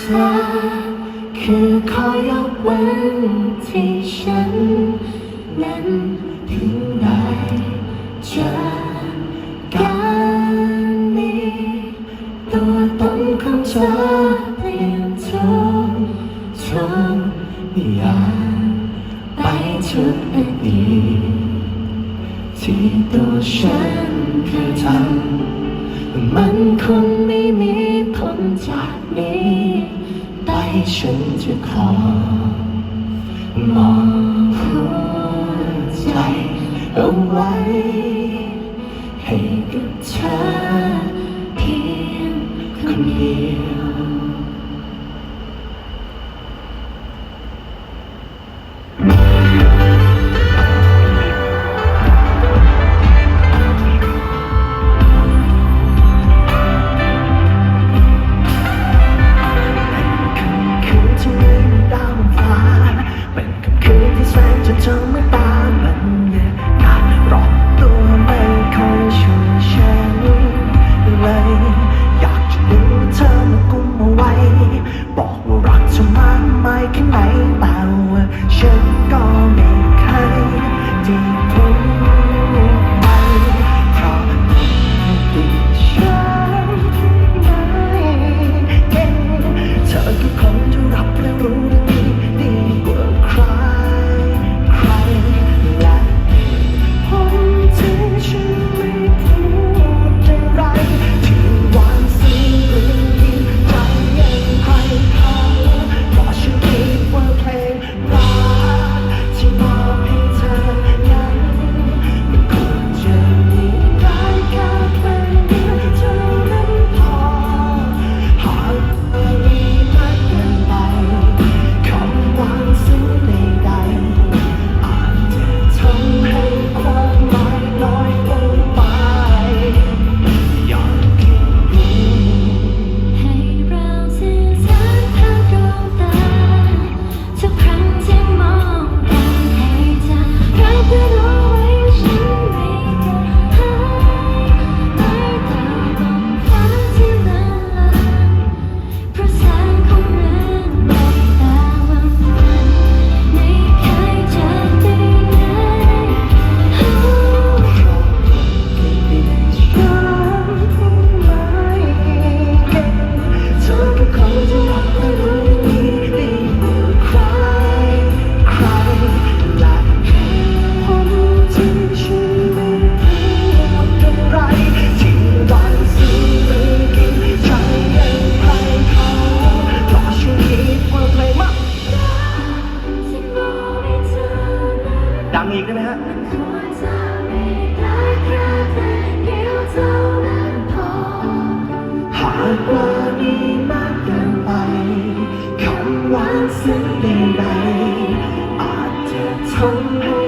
เธอ คือขอยกเว้นที่ฉันนั้นถึงได้จอกันนี้ตัวตนของเธอเปลี่ยนทุกทุกอย่างไปทุกอดีที่ตัวฉันเคยทำ มันคงไม่มีพ้นจากนี้ไปฉันจะขอมองหัวใจเอาไว้ ให้กับเธอเพียงคนเดียว หากว่ามีมากเกินไปคำหวานซึ้งใดอาจจะทำ